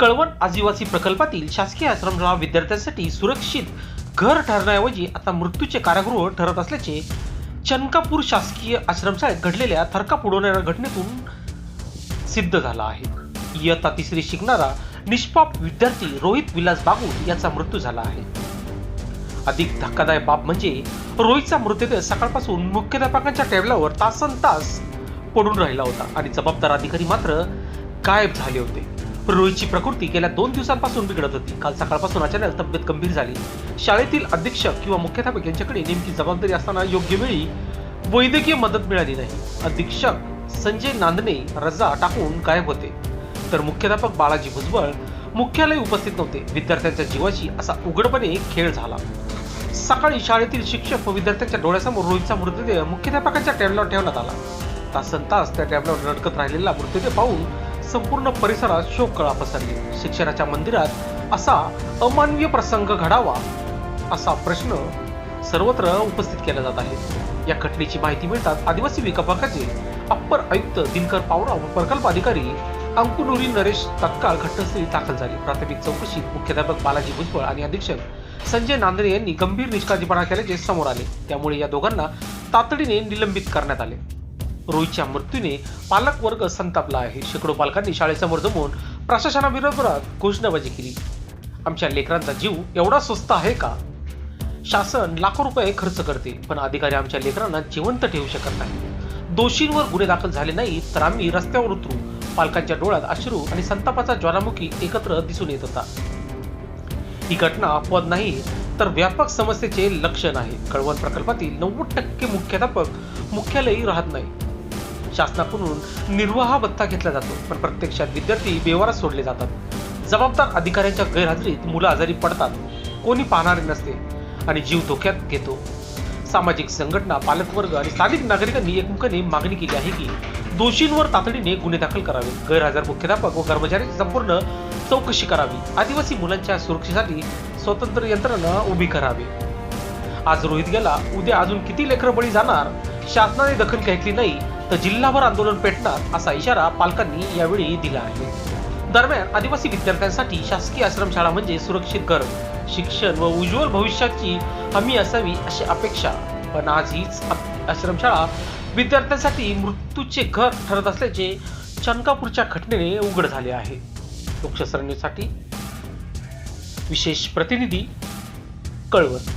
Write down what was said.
कळवण आदिवासी प्रकल्पातील शासकीय आश्रमशाळा विद्यार्थ्यांसाठी सुरक्षित घर ठरण्याऐवजी आता मृत्यूचे कारागृह ठरत असल्याचे चनकापूर शासकीय आश्रमशाळेत घडलेल्या थरकाप उडवणाऱ्या घटनेतून सिद्ध झाला आहे. इयत्ता तिसरी शिकणारा निष्पाप विद्यार्थी रोहित विलास बागुल याचा मृत्यू झाला आहे. अधिक धक्कादायक बाब म्हणजे रोहितचा मृतदेह सकाळपासून मुख्याध्यापकांच्या टेबलावर तासन तास पडून राहिला होता आणि जबाबदार अधिकारी मात्र गायब झाले होते. रोहितची प्रकृती गेल्या दोन दिवसांपासून बिघडत होती. काल सकाळपासून अचानक तब्येत गंभीर झाली. शाळेतील अधीक्षक किंवा मुख्याध्यापक यांच्याकडे नेमकी जबाबदारी असताना योग्य वेळी वैद्यकीय मदत मिळाली नाही. अधीक्षक संजय नांदणे रजा टाकून गायब होते. तर मुख्याध्यापक बाळाजी भुजबळ मुख्यालय उपस्थित नव्हते. विद्यार्थ्यांच्या जीवाशी असा उघडपणे खेळ झाला. सकाळी शाळेतील शिक्षक व विद्यार्थ्यांच्या डोळ्यासमोर रोहितचा मृतदेह मुख्याध्यापकाच्या टॅबलावर ठेवण्यात आला. तासन तास त्या टॅबलावर लटकत राहिलेला मृतदेह पाहून संपूर्ण परिसरात शोककळा पसरली. शिक्षणाच्या मंदिरात असा अमानवीय प्रसंग घडावा असा प्रश्न सर्वत्र उपस्थित केला जात आहे. या घटनेची माहिती मिळतात आदिवासी विभागाचे अप्पर आयुक्त दिनकर पावरा व प्रकल्प अधिकारी अंकुनुरी नरेश तत्काळ घटनास्थळी दाखल झाले. प्राथमिक चौकशीत मुख्याध्यापक बालाजी भुजबळ आणि अधीक्षक संजय नांदणे यांनी गंभीर निष्काळजीपणा केल्याचे समोर आले. त्यामुळे या दोघांना तातडीने निलंबित करण्यात आले. रोहितच्या मृत्यूने पालक वर्ग संतापला आहे. शेकडो पालकांनी शाळेसमोर जमून प्रशासनाविरोधात घोषणाबाजी केली. आमच्या लेकरांचा जीव एवढा स्वस्त आहे का? शासन लाखो रुपये खर्च करते पण अधिकारी आमच्या लेकरांना जिवंत ठेवू शकत नाही दोषींवर गुन्हे दाखल झाले नाही तर आम्ही रस्त्यावर उतरू. पालकांच्या डोळ्यात अश्रू आणि संतापाचा ज्वालामुखी एकत्र दिसून येत होता. ही घटना अपवाद नाही तर व्यापक समस्येचे लक्षण आहे. कळवण प्रकल्पातील नव्वद टक्के मुख्याध्यापक मुख्यालयी राहत नाही शासनाकडून निर्वाह भत्ता घेतला जातो पण प्रत्यक्षात विद्यार्थी बेवारात सोडले जातात. जबाबदार अधिकाऱ्यांच्या गैरहजेरीत मुलं आजारी पडतात कोणी पाहणारे नसते आणि जीव धोक्यात घेतो. सामाजिक संघटना पालकवर्ग आणि स्थानिक नागरिकांनी एकमुखाने मागणी केली आहे की दोषींवर तातडीने गुन्हे दाखल करावे. गैरहजर मुख्याध्यापक व कर्मचाऱ्यांची संपूर्ण चौकशी करावी. आदिवासी मुलांच्या सुरक्षेसाठी स्वतंत्र यंत्रणा उभी करावी. आज रोहित गेला उद्या अजून किती लेकरं बळी जाणार? शासनाने दखल घेतली नाही तर जिल्हाभर आंदोलन पेटणार असा इशारा पालकांनी यावेळी दिला आहे. दरम्यान आदिवासी विद्यार्थ्यांसाठी शासकीय आश्रमशाळा म्हणजे सुरक्षित घर शिक्षण व उज्ज्वल भविष्याची हमी असावी अशी अपेक्षा. पण आज हीच आश्रमशाळा विद्यार्थ्यांसाठी मृत्यूचे घर ठरत असल्याचे चनकापूरच्या घटनेने उघड झाले आहे. लोकशास्त्र विशेष प्रतिनिधी कळवत